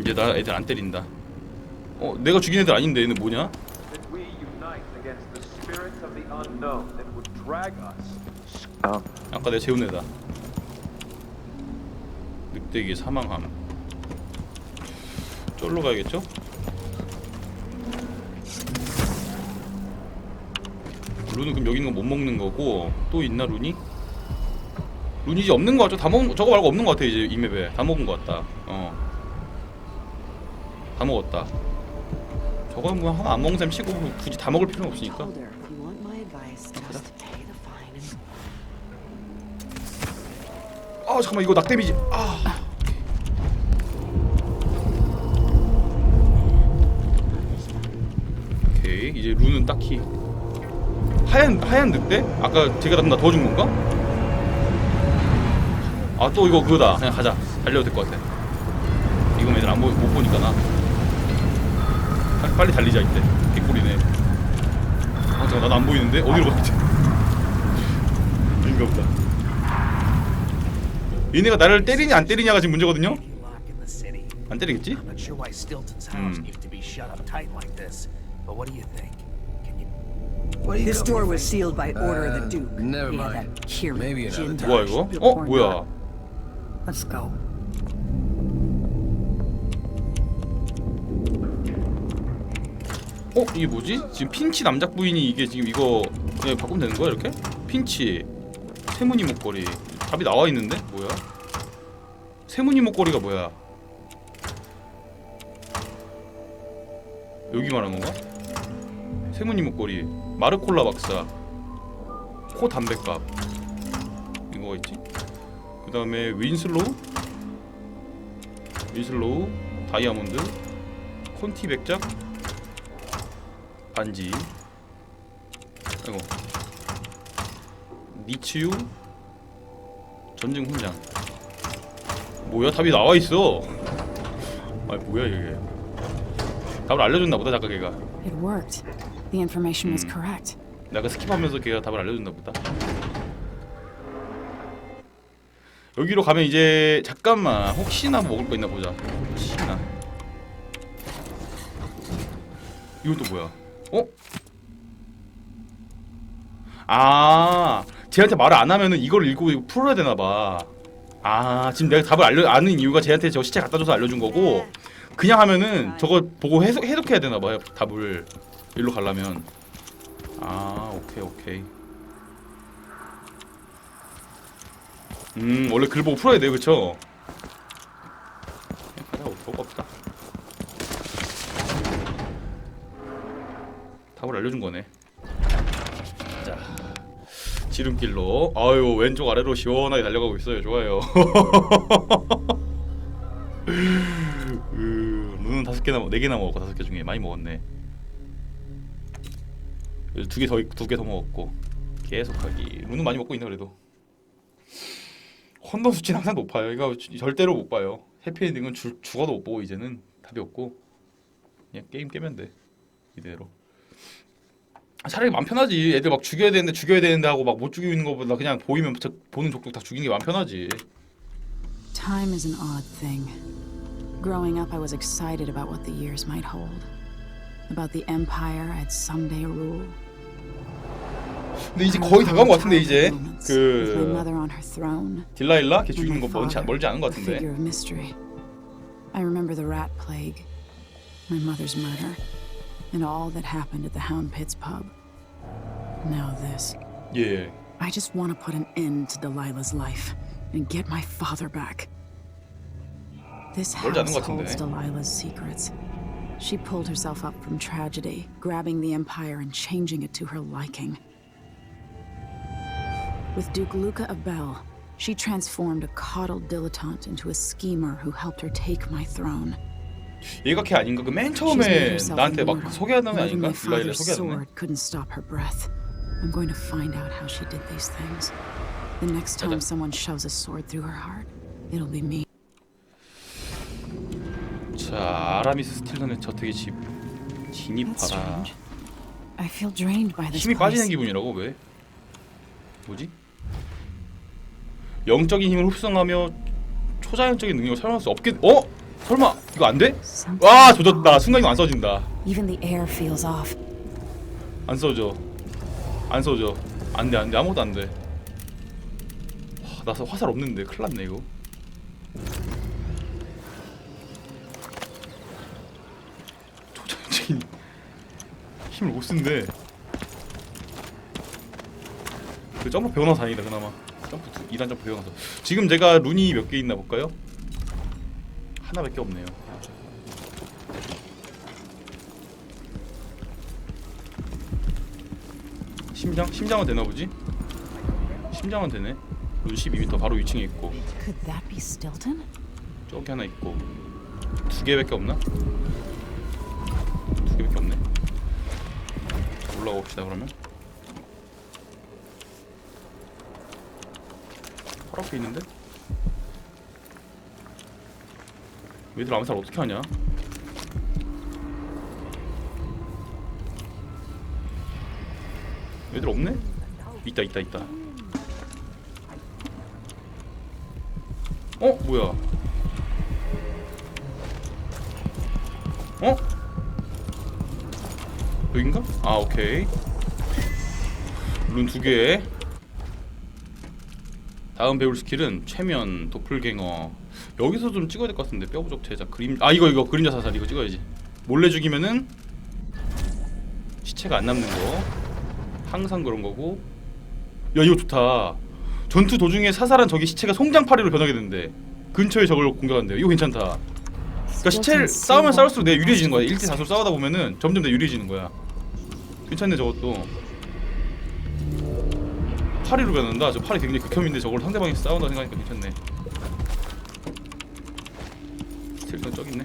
이제 나 애들 안 때린다. 어, 내가 죽인 애들 아닌데 얘는 뭐냐? 아까 내가 재운 애다. 늑대기 사망함. 쫄로 가야겠죠? 룬은 그럼 여기 있는 거 못 먹는 거고 또 있나 룬이? 룬이 이제 없는 거 같죠? 다 먹은 저거 말고 없는 거 같아 이제 이 맵에 다 먹은 거 같다. 어. 다 먹었다. 저건 뭐 하나 안 먹은 셈 치고 뭐 굳이 다 먹을 필요는 없으니까. 아 잠깐만 이거 낙 데미지. 아. 오케이 이제 룬은 딱히 하얀 하얀 늑대? 아까 제가 나 도와준 건가? 아 또 이거 그거다. 그냥 가자. 달려도 될 것 같아. 이거 애들 안 보, 못 보니까 나. 빨리, 빨리 달리자 이때. 개꿀이네. 아 잠깐 나도 안 보이는데 어디로 가지? 인가 보다. 얘네가 나를 때리냐 안 때리냐가 지금 문제거든요. 안 때리겠지? I'm not sure why Stilton's house Hmm. needs to be shut up tight like this, but what do you think? Can you? This door was sealed by order of the Uh, Duke. never mind. Maybe another Jindal. 뭐야 이거? 어 뭐야? Let's go. 어 이게 뭐지? 지금 핀치 남작 부인이 이게 지금 이거 그냥 바꾸면 되는 거야 이렇게? 핀치 세무늬 목걸이 답이 나와 있는데 뭐야? 세무늬 목걸이가 뭐야? 여기 말한 건가? 세무늬 목걸이 마르콜라 박사 코 담배값 이거가 있지? 그 다음에 윈슬로우 윈슬로우 다이아몬드 콘티 백작 반지. 아이고. 니치유? 전쟁 훈장. 뭐야? 답이 나와 있어. 아니 뭐야 이게. 답을 알려줬나 보다 작가 걔가. It worked. The information was Hmm. correct. 내가 스킵하면서 걔가 답을 알려줬나 보다. 여기로 가면 이제 잠깐만 혹시나 뭐 먹을 거 있나 보자. 혹시나. 이건 또 뭐야 어? 아 쟤한테 말을 안 하면은 이걸 읽고 이거 풀어야 되나 봐 아 지금 내가 답을 알려 아는 이유가 쟤한테 저 시체 갖다 줘서 알려준 거고 그냥 하면은 저거 보고 해석 해석해야 되나 봐요 답을. 일로 가려면. 아 오케이 오케이. 음 원래 글 보고 풀어야 돼요 그쵸? 가자 뭐 별거 없다 답을 알려준 거네. 자 지름길로. 아유 왼쪽 아래로 시원하게 달려가고 있어요. 좋아요. 으, 눈은 다섯 개나 먹- 네 개나 먹었고 다섯 개 중에 많이 먹었네. 두 개 더 두 개 더 먹었고 계속하기. 룬은 많이 먹고 있네 그래도. 헌터 수치는 항상 높아요. 이거 주- 절대로 못 봐요. 해피엔딩은 주, 죽어도 못 보고 이제는 답이 없고 그냥 게임 깨면 돼. 이대로 차라리 맘 편하지 애들 막 죽여야 되는데 죽여야 되는데 하고 막 못 죽이고 있는 것보다 그냥 보이면 저- 보는 족족 다 죽이는 게맘 편하지 Time is an odd thing. Growing up, I was excited about what the years might hold. About the empire I'd someday rule. 근데 이제 거의 다간것 같은데 이제 With my 그 mother on her throne. 딜라일라 걔 죽이는 거 멀지, father, 멀지 않은 것 a figure 같은데 of mystery. I remember the rat plague, my mother's murder, and all that happened at the Hound Pits pub. Now this. Yeah. I just want to put an end to Delilah's life and get my father back. This house holds Delilah's secrets. She pulled herself up from tragedy, grabbing the Empire and changing it to her liking. With Duke Luca of Bell, she transformed a coddled dilettante into a schemer who helped her take my throne. 얘가 걔 아닌가 그 맨 처음에 나한테 막 소개하는 애 even 아닌가 my 딜라일라 father's 소개하는 애 sword couldn't stop her breath. I'm going to find out how she did these things. The next time 가자. someone shoves a sword through her heart, it'll be me. 자 아라미스 스틸런의 저택의 집 That's 진입하라 strange. I feel drained by this 힘이 빠지는. 기분이라고 왜? 뭐지? 영적인 힘을 흡수하며 초자연적인 능력을 사용할 수 없게 어? 설마 이거 안 돼? 와 조졌다. 순간 이동 안 써진다. Even the air feels off. 안 써져. 안 써져. 안 돼 안 돼. 아무것도 안돼. 나 화살 없는데. 큰일 났네 이거. 조작진 힘을 못 쓴대. 그 점프 배워놔서 다행이다 그나마. 점프 2단 점프 배워놔서. 지금 제가 룬이 몇 개 있나 볼까요? 하나밖에 없네요 심장? 심장은 되나 보지? 심장은 되네 룬 12m 바로 위층에 있고? 저기 하나 있고 두 개밖에 없나? 두 개밖에 없네 올라가 봅시다 그러면 앞에 있는데? 얘들 암살 어떻게 하냐? 얘들 없네? 있다 있다 있다 어? 뭐야 어? 여긴가? 아 오케이 룬 두개 다음 배울 스킬은 최면 도플갱어 여기서 좀 찍어야 될 것 같은데 뼈부족 제작 그림 아 이거 이거 그림자 사살 이거 찍어야지. 몰래 죽이면은 시체가 안 남는 거. 항상 그런 거고. 야 이거 좋다. 전투 도중에 사살한 적이 시체가 송장파리로 변하게 된대. 근처에 적을 공격한대요. 이거 괜찮다. 그러니까 시체를 싸우면 싸울수록 내가 유리해지는 거야. 1대 4로 싸우다 보면은 점점 더 유리해지는 거야. 괜찮네 저것도. 파리로 변한다. 저 파리 굉장히 극혐인데 저걸 상대방이 싸운다 생각하니까 괜찮네 스틸턴 저기 있네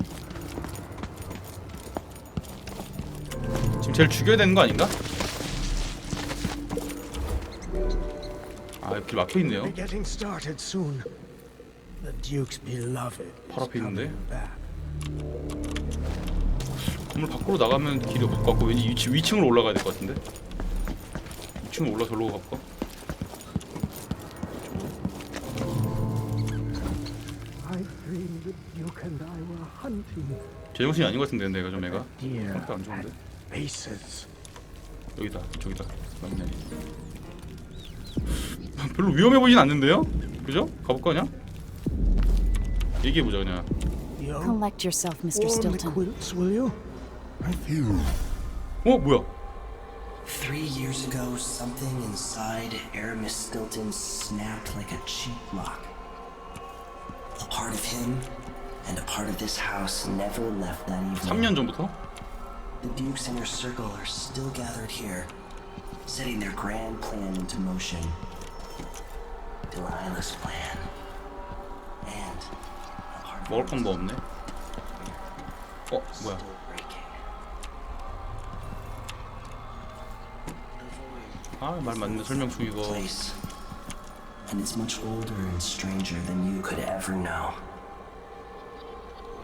지금 쟤를 죽여야 되는 거 아닌가? 아 여기 길 막혀있네요 We're getting started soon. The Duke's beloved 바로 앞에 있는데? coming back. 건물 밖으로 나가면 길이 없을 것 같고 왠지 위치, 위층으로 올라가야 될 것 같은데 2층으로 올라 절로 가볼까? The Duke and I were hunting 제정신이 아닌 것 같은데 내가 좀 애가 deer 상태가 안 좋은데 bases. 여기다 이쪽이다 맞네 별로 위험해 보이진 않는데요? 그죠? 가볼까 그냥? 얘기해보자 그냥 Yo, Collect yourself, Mr. warm the Stilton. quilts, will you? 어? 뭐야? Three years ago, something inside Aramis Stilton snapped like a cheap lock. A part of him and a part of this house never left that evening. 3년 전부터? The Duke's inner circle are still gathered here, setting their grand plan into motion. Delilah's plan. And a part of 먹을 it 건도 없네 어? 뭐야 still breaking. 아 말 맞는데 설명 중이고 place. And it's much older and stranger than you could ever know.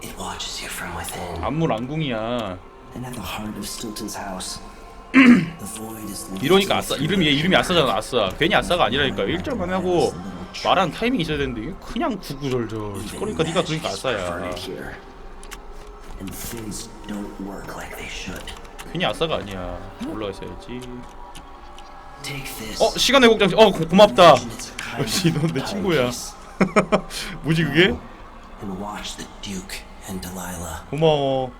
It watches you from within. 안물 안궁이야 And at the heart of Stilton's house, the void is living 이러니까 아싸 이름이 얘. 이름이 아싸잖아 아싸 괜히 아싸가 아니라니까 1절만 하고 말하는 타이밍이 있어야 되는데 이게 그냥 구구절절 그러니까 네가 그러니까 is 아싸야 perverted here. And things don't work like they should. 괜히 아싸가 아니야 올라가 있어야지 Take this. 어 시간 회복장 어 고, 고맙다 역시 넌 내 친구야. 뭐지 그게? 고마워.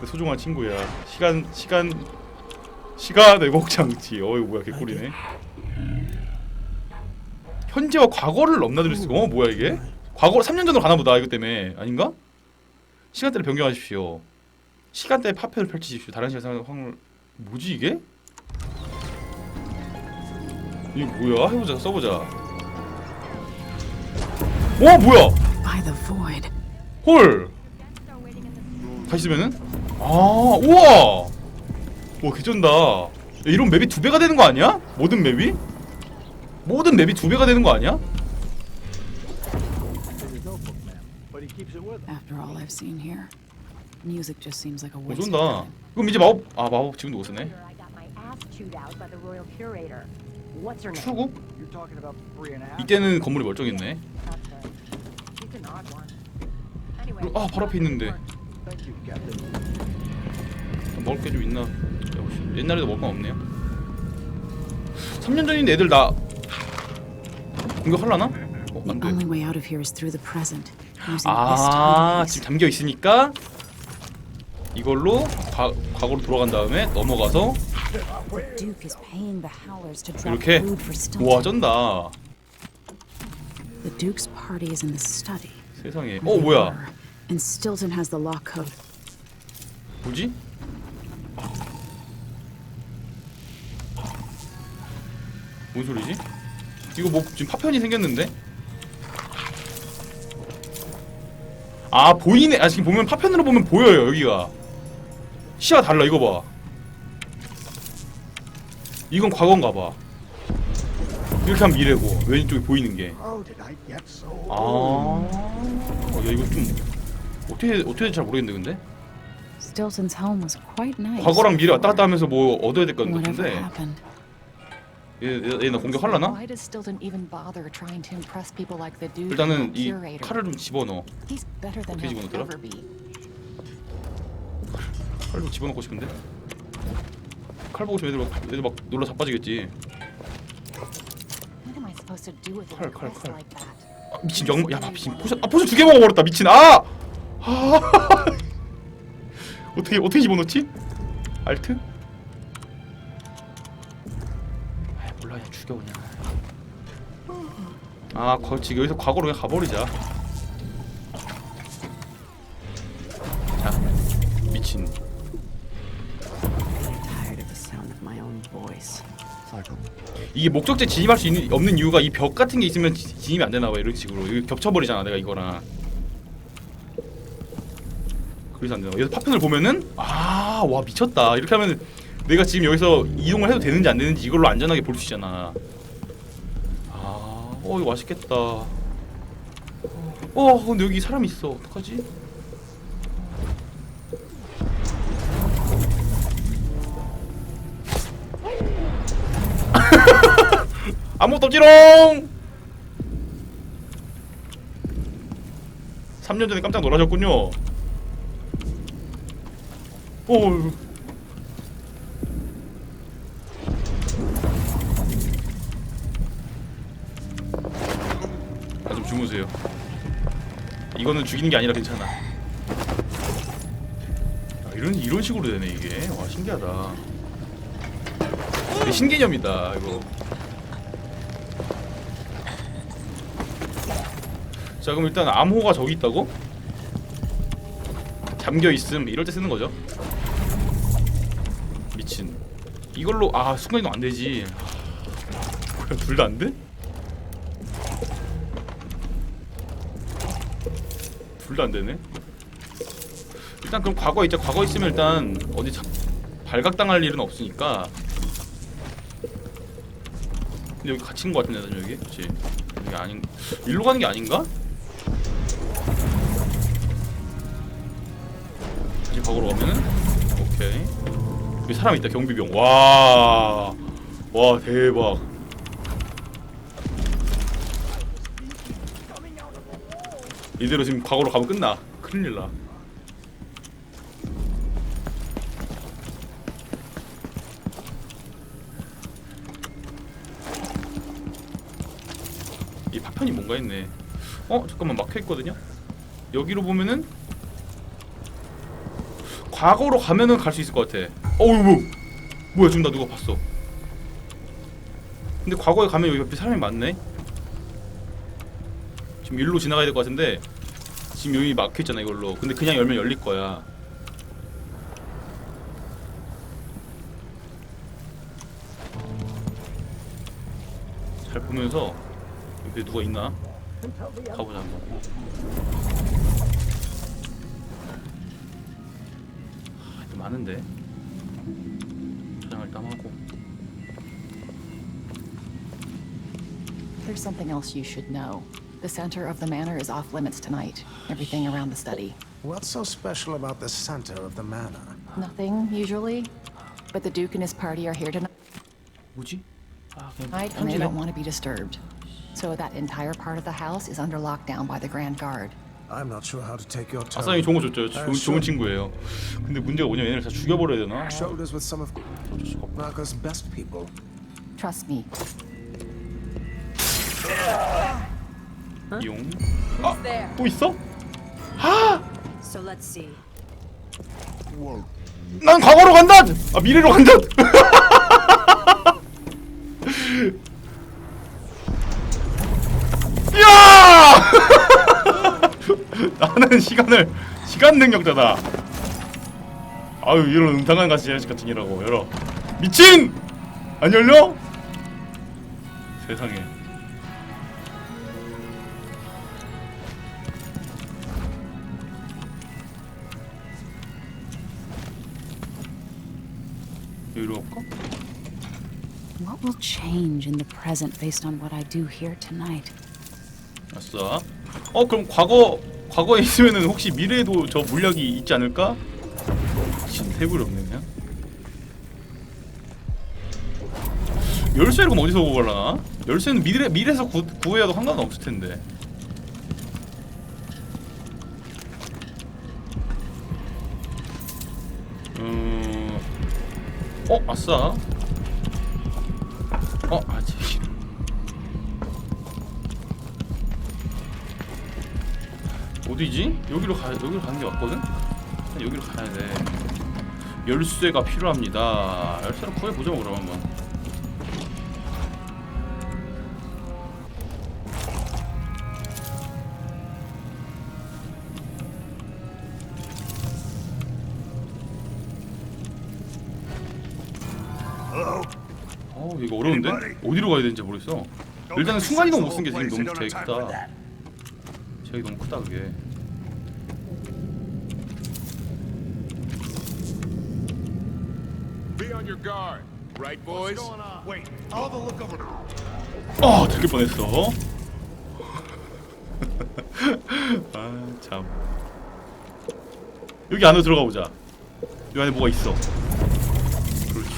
내 소중한 친구야 시간 시간 시간 회복장치 어이 뭐야 개꿀이네 현재와 과거를 넘나들 수 어 뭐야 이게? 과거 3년 전으로 가나 보다 이거 때문에 아닌가? 시간대를 변경하십시오 시간대 파편을 펼치십시오 다른 시간 상황 확률 뭐지 이게? 이게 뭐야? 해보자 써보자 와 뭐야 By the void. 헐 다시 쓰면은 아 우와 와 개쩐다 야, 이런 맵이 두 배가 되는 거 아니야? 모든 맵이? 모든 맵이 두 배가 되는 거 아니야? But he keeps it with him. After all I've seen here, music just seems like a 오 waste of 쏜다 time. 그럼 이제 마법 아 마법 지금도 못 쓰네 I got my ass chewed out by the royal curator. What's her name? 출국? You're talking about three and a half. 이때는 건물이 멀쩡했네 아 바로 앞에 있는데 Thank you, Captain. 먹을 게 좀 있나 역시 옛날에도 먹을 건 없네요 3년 전인 애들 나 공격하려나? 어, 안 돼 아 지금 잠겨 있으니까 이걸로 과, 과거로 돌아간 다음에 넘어가서 paying the Howlers to drop 이렇게 food for Stilton. 우와 쩐다 The Duke's party is in the study. 세상에 어 뭐야 were, And Stilton has the lock code. 뭐지? 뭔 소리지? 이거 뭐 지금 파편이 생겼는데? 아 보이네 아 지금 보면 파편으로 보면 보여요 여기가 시야 달라 이거 봐 이건 과거인가 봐 이렇게 하면 미래고 왼쪽에 보이는 게 아? 어, 야 이거 좀 어떻게 어떻게 될지 잘 모르겠는데 근데 Stilton's home was quite nice. 과거랑 미래 왔다 갔다 하면서 뭐 얻어야 될 것 Whatever 같은데 happened. 얘얘나 공격하려나? Why does Stilton even bother trying to impress people like the dude 일단은 이? 칼을 좀 집어넣어 He's better than 어떻게 he'll 집어넣더라? ever be. 칼로 집어넣고 싶은데 칼 보고 애들 막, 애들 막 놀라 자빠지겠지 What am I supposed to do with a 칼, 칼, request 칼. like that? 아, 미친 영 야 미친 포션 아 포션 두 개 먹어버렸다 미친 아! 아 어떻게 어떻게 집어넣지? 알트? 아 몰라 그냥 죽여 그냥 아 거치 여기서 과거로 그냥 가버리자 자 voice. 이게 목적지 진입할 수 있는 없는 이유가 이 벽 같은 게 있으면 지- 진입이 안 되나 봐. 이런 식으로. 이거 겹쳐버리잖아 내가 이거랑. 그래서 안 되나 봐. 여기서 파편을 보면은 아 와 미쳤다. 이렇게 하면 내가 지금 여기서 이동을 해도 되는지 안 되는지 이걸로 안전하게 볼 수 있잖아. 아어 이거 맛있겠다. 어 근데 여기 사람 있어. 어떡하지 아무것도 없지롱! 3년 전에 깜짝 놀라셨군요. 오. 아, 좀 주무세요. 이거는 죽이는 게 아니라 괜찮아. 아, 이런 이런 식으로 되네 이게. 와 신기하다. 신개념이다 이거 자 그럼 일단 암호가 저기 있다고? 잠겨 있음. 이럴 때 쓰는 거죠. 미친. 이걸로 아 순간이동 안 되지. 둘 다 안 돼? 둘 다 안 되네? 일단 그럼 과거 있자. 과거 있으면 일단 어디 자, 발각당할 일은 없으니까. 근데 여기 갇힌 거 같은데 여기? 그치? 여기 아닌 일로 가는 게 아닌가? 다시 과거로 가면은? 오케이. 여기 사람 있다 경비병. 와와 대박. 이대로 지금 과거로 가면 끝나. 큰일 나. 이 파편이 뭔가 있네. 어 잠깐만. 막혀 있거든요. 여기로 보면은 과거로 가면은 갈 수 있을 것 같아. 어우 뭐 뭐야 지금 나 누가 봤어. 근데 과거에 가면 여기 옆에 사람이 많네. 지금 일로 지나가야 될 것 같은데 지금 여기 막혀 있잖아 이걸로. 근데 그냥 열면 열릴 거야. 잘 보면서 옆에 누가 있나? 가보자 한번. 많은데. 저장을 땀하고. There's something else you should know. The center of the manor is off limits tonight. Everything around the study. What's so special about the center of the manor? Nothing, usually. But the Duke and his party are here tonight, 뭐지? 아 그냥 and they 편지네. don't want to be disturbed. So that entire part of the house is under lockdown by the Grand Guard. I'm not sure how to take your 아싸이 좋은. 거 줬죠. 좋은, 좋은 친구예요. 근데 문제가 뭐냐면 얘네를 다 죽여버려야 되나? Shoulders with some of 어쩔 수가 없다. Marco's best people. Trust me. 이용. there? 또 있어? So let's see. 난 과거로 간다. 아 미래로 간다. 야! 나는 시간을 시간 능력자다. 아유 이런 음탕한 가시 자식 같은 이라고 열어. 미친! 안 열려? 세상에. 여기로 갈까? What will change in the present based on what I do here tonight? 아싸. 어 그럼 과거 과거에 있으면은 혹시 미래에도 저 물약이 있지 않을까? 지금 세부리 없네 그냥. 열쇠를 그럼 어디서 구할라나? 열쇠는 미래 미래에서 구, 구해야도 상관은 없을 텐데. 음. 어 아싸. 어 아직. 어디지? 여기로 가 여기로 가는 게 맞거든? 여기로 가야 돼. 열쇠가 필요합니다. 열쇠를 구해 보자 그럼 한번. 어 이거 어려운데? 어디로 가야 되는지 모르겠어. 일단은 순간이동 못쓴게 지금 너무 되게 크다. 제약이 너무 크다 그게. Be on your guard. Right, boys? Wait, I'll have a look over. 어 들킬 뻔했어. 아 참. 여기 안으로 들어가 보자. 이 안에 뭐가 있어. 그렇지.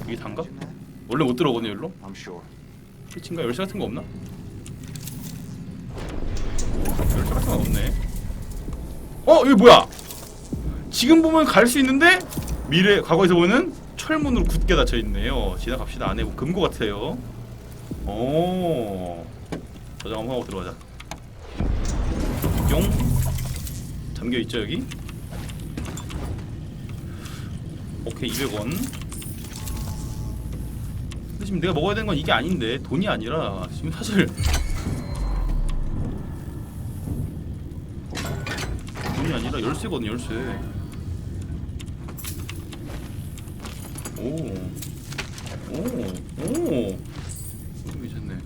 여기 단가? 원래 못 들어오거든 여기로? I'm sure. 피친가 열쇠 같은 거 없나? 열쇠 같은 건 없네. 어 여기 뭐야? 지금 보면 갈 수 있는데 미래 과거에서 보는 철문으로 굳게 닫혀 있네요. 지나갑시다. 안에 뭐 금고 같아요. 오. 저장 한번 하고 들어가자. 용. 잠겨 있죠 여기? 오케이 200원. 근데 지금 내가 먹어야 되는 건 이게 아닌데 돈이 아니라 지금 사실 돈이 아니라 열쇠거든 열쇠. 오, 오, 오, 괜찮네.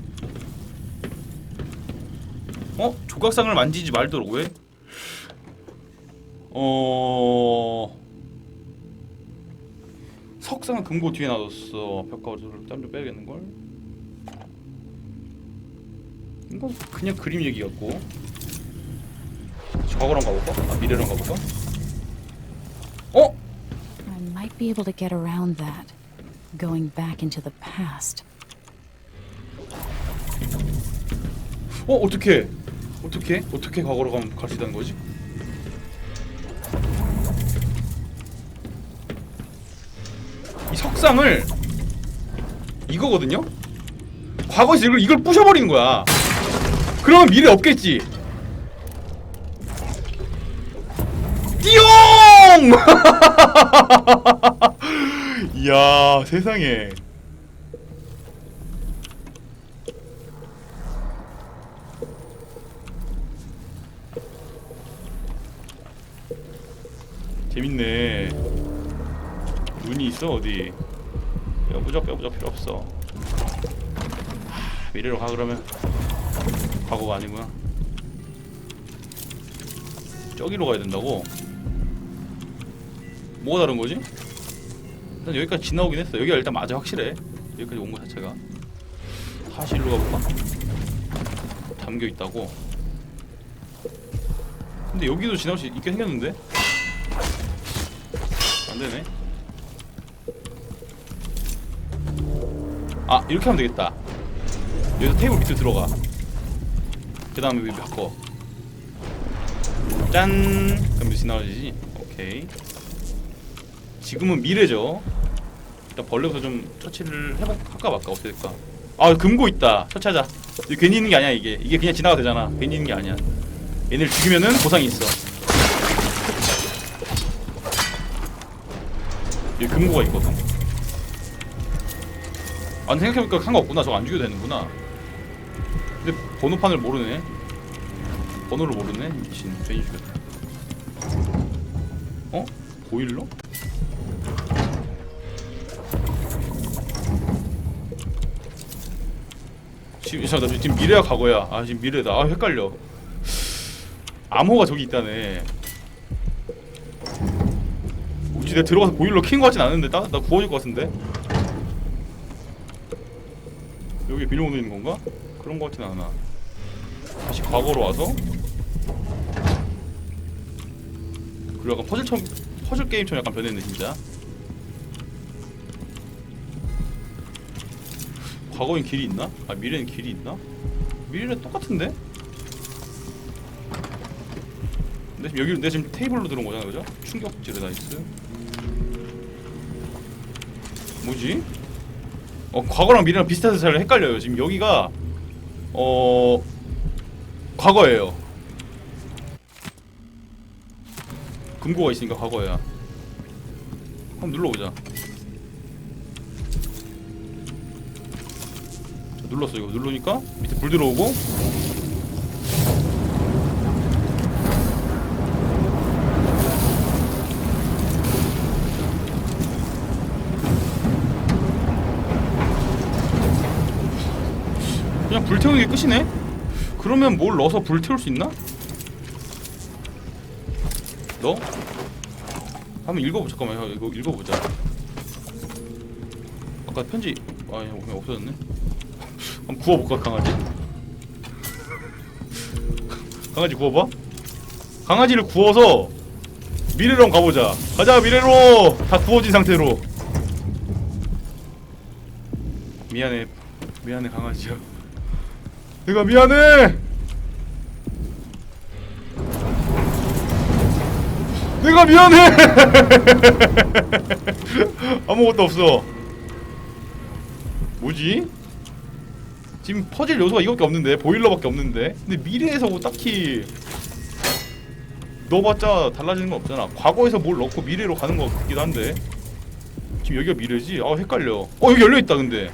어? 조각상을 만지지 말도록 왜? 어. 석상은 금고 뒤에 놔뒀어. 벽가루를 땀좀 빼야겠는 걸. 이건 그냥 그림 얘기 같고. 과거랑 가볼까? 아, 미래랑 가볼까? 어? I might be able to get around that. Going back into the past. 어 어떻게? 어떻게? 어떻게 과거로 가면 갈 수 있다는 거지? 이 석상을 이거거든요. 과거에서 이걸 이걸 부셔버리는 거야. 그러면 미래 없겠지. 띠용! 이야 세상에. 재밌네. 눈이 있어 어디? 뼈부적 뼈부적 필요 없어. 하, 미래로 가 그러면 과거가 아니구나. 저기로 가야 된다고? 뭐가 다른 거지? 일단 여기까지 지나오긴 했어. 여기가 일단 맞아 확실해. 여기까지 온 거 자체가. 다시 일로 가볼까? 잠겨 있다고. 근데 여기도 지나올 수 있게 생겼는데? 안 되네. 아 이렇게 하면 되겠다 여기서 테이블 밑으로 들어가 그 다음에 여기 바꿔 짠 그럼 지나가지지 오케이 지금은 미래죠. 일단 벌레부터 좀 처치를 해볼까 말까 어떻게 될까. 아 금고 있다. 처치하자. 괜히 있는 게 아니야 이게. 이게 그냥 지나가 되잖아. 괜히 있는 게 아니야. 얘네를 죽이면은 보상이 있어. 여기 금고가 있거든. 아 생각해보니까 상관없구나. 저거 안 죽여도 되는구나. 근데 번호판을 모르네. 번호를 모르네? 미친. 괜히 죽였다. 어? 보일러? 지금 잠깐 나 지금 미래야 과거야. 아 지금 미래다. 아 헷갈려. 암호가 저기 있다네. 뭐지 내가 들어가서 보일러 킨거 같진 않은데 나, 나 구워질 것 같은데? 여기 비밀번호 있는 건가? 그런 거 같진 않아. 다시 과거로 와서? 그리고 약간 퍼즐처럼 퍼즐 게임처럼 약간 변했네 진짜 과거엔 길이 있나? 아 미래엔 길이 있나? 미래는 똑같은데? 근데 지금 여기 내 지금 테이블로 들어온 거잖아 그죠? 충격지르 나이스 뭐지? 어 과거랑 미래랑 비슷해서 잘 헷갈려요 지금 여기가 어 과거예요 금고가 있으니까 과거야 한번 눌러보자 눌렀어 이거 누르니까 밑에 불 들어오고 그냥 불 태우는 게 끝이네? 그러면 뭘 넣어서 불 태울 수 있나? 넣어? 한번 읽어보 잠깐만 요 이거 읽어보자 아까 편지 아 없어졌네 한번 구워볼까 강아지? 강아지 구워봐? 강아지를 구워서 미래로 가보자. 가자 미래로! 다 구워진 상태로. 미안해. 미안해 강아지야. 내가 미안해! 내가 미안해! 아무것도 없어. 뭐지? 지금 퍼즐 요소가 이거밖에 없는데 보일러밖에 없는데. 근데 미래에서 뭐 딱히 넣어봤자 달라지는 건 없잖아. 과거에서 뭘 넣고 미래로 가는 거 같기도 한데. 지금 여기가 미래지? 아 헷갈려. 어 여기 열려있다 근데.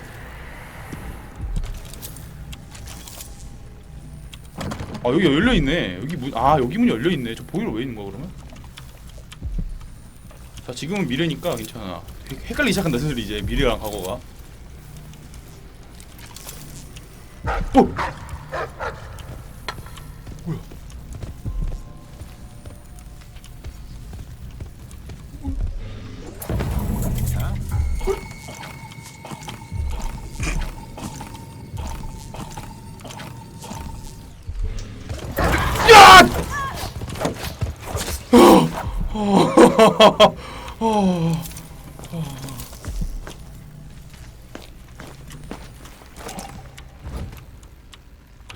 아 여기 열려있네. 여기 문, 아 여기 문이 열려있네. 저 보일러 왜 있는 거야 그러면? 자 지금은 미래니까 괜찮아. 헷- 헷갈리기 시작한다 슬슬 이제 미래랑 과거가 어! 뭐야 야! 아직 뭐 있다. Don't like you. Nothing I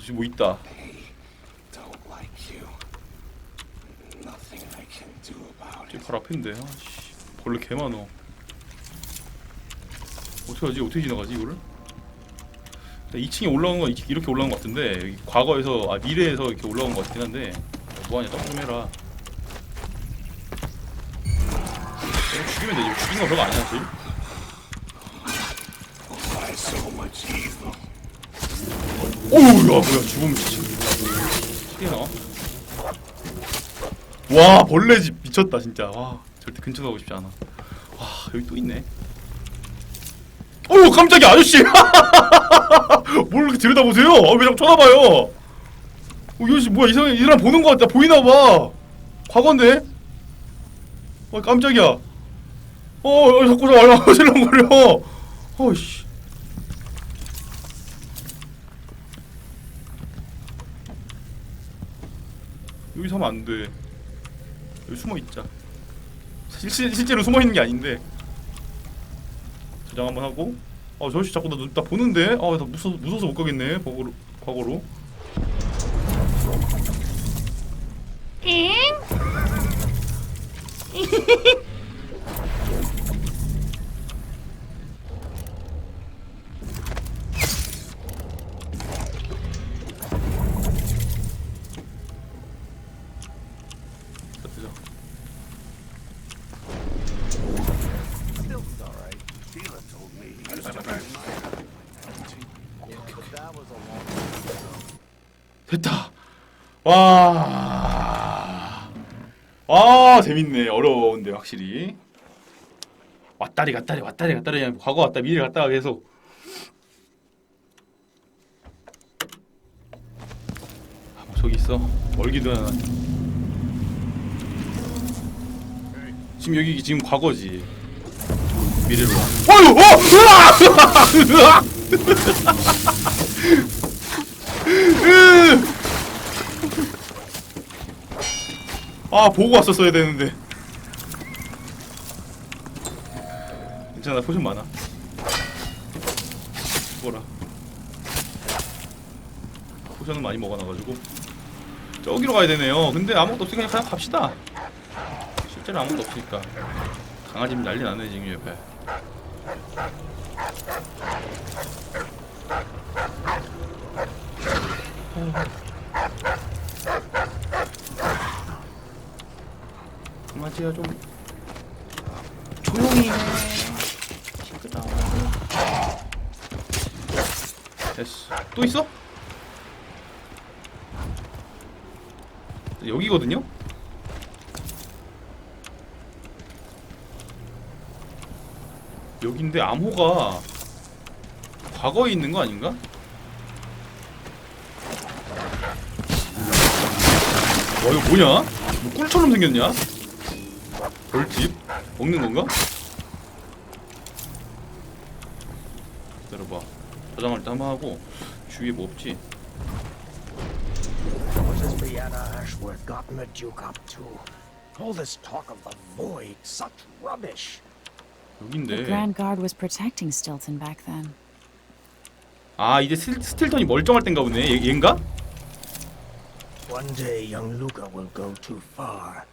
do about 제 바로 앞인데. 아씨. 벌레 개 많어. 어떻게 하지? 어떻게 지나가지 이거를? 2층에 올라온 건 이- 이렇게 올라온 것 같은데 과거에서 아 미래에서 이렇게 올라온 것 같긴 한데 뭐하냐 떡좀 해라. 죽이면 되지. 죽이는 거 별거 아니야 사실. 오우 야. 뭐야 죽음 미친. 와 벌레집. 미쳤다 진짜. 와 절대 근처 가고 싶지 않아. 와 여기 또 있네. 어우 깜짝이야 아저씨! 뭘 이렇게 들여다보세요? 아, 왜 자꾸 쳐다봐요? 어이 아저씨 뭐야 이상해. 이 사람 보는 거 같다 보이나봐. 과거인데? 어 깜짝이야. 어, 어 자꾸 저 어슬렁거려. 어이씨 여기서 하면 안 돼. 여기 숨어 있자. 실, 실, 실제로 숨어 있는 게 아닌데. 저장 한번 하고 아 저씨 자꾸 나, 나 보는데 아나 무서 무서워서 못 가겠네 과거로 과거로 됐 죠. 됐다. 와. 아, 재밌네. 어려운데 확실히. 왔다리 갔다리 왔다리 갔다리 그냥 과거 왔다 미래 갔다가 계속. 아, 뭐 저기 있어. 멀기도 하나. 지금 여기 지금 과거지. 미래로 와. 어유! 어! 으아! 으아! 아 보고 왔었어야 되는데. 괜찮아 포션 많아. 뭐라. 포션은 많이 먹어놔가지고. 저기로 가야 되네요. 근데 아무것도 없으니까 그냥 갑시다. 실제로 아무것도 없으니까. 강아지 난리 나네 지금 옆에. 강 아지가 좀 조용히 해. 시끄러워. 됐어. 또 있어? 여기거든요? 여긴데 암호가 과거에 있는 거 아닌가? 와 이거 뭐냐? 뭐 꿀처럼 생겼냐? 먹는 건가? 기다려봐 저장을 일단 한번 하고 주위에 뭐 없지? What has Brianna Ashworth gotten the Duke up to? All this talk of the void, such rubbish. The 여긴데 Grand Guard was protecting Stilton back then. 아 이제 스, 스틸턴이 멀쩡할 땐가 보네 얘, 얘인가? One day young Luca will go too far.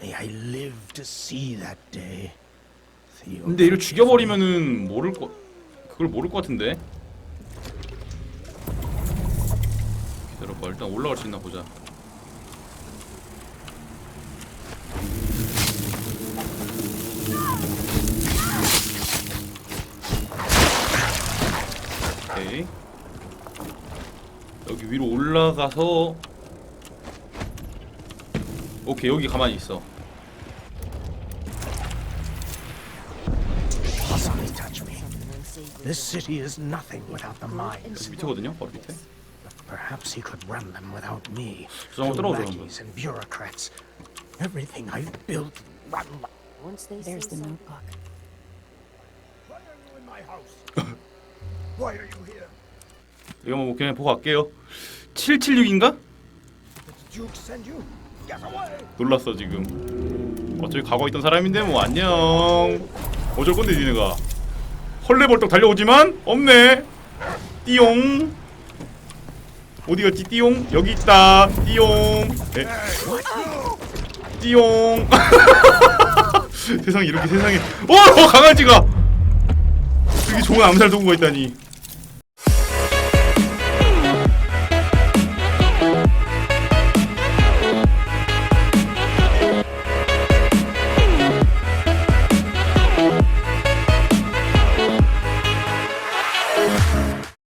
May I live to see that day. Theo. 근데 이를 죽여버리면은 모를 거 그걸 모를 것 같은데 기다려봐 일단 올라갈 수 있나 보자 오케이 여기 위로 올라가서 오케이 여기 가만히 있어 Possibly touch me. This city is nothing without the mines. 밑에거든요 바로 밑에 Perhaps he could run them without me. 저장을 Through 한번. lackeys and bureaucrats. Everything I've built run like. Once they There's the notebook. Why are you in my house? Why are you here? 이거 뭐 그냥 보고 갈게요 776인가? Did Duke send you? 놀랐어 지금. 어차피 과거 있던 사람인데 뭐 안녕. 어쩔 건데 니네가. 헐레벌떡 달려오지만 없네. 띠용. 어디 갔지 띠용? 여기 있다. 띠용. 에? 띠용. 세상에 이렇게 세상에. 어 강아지가. 여기 좋은 암살 도구가 있다니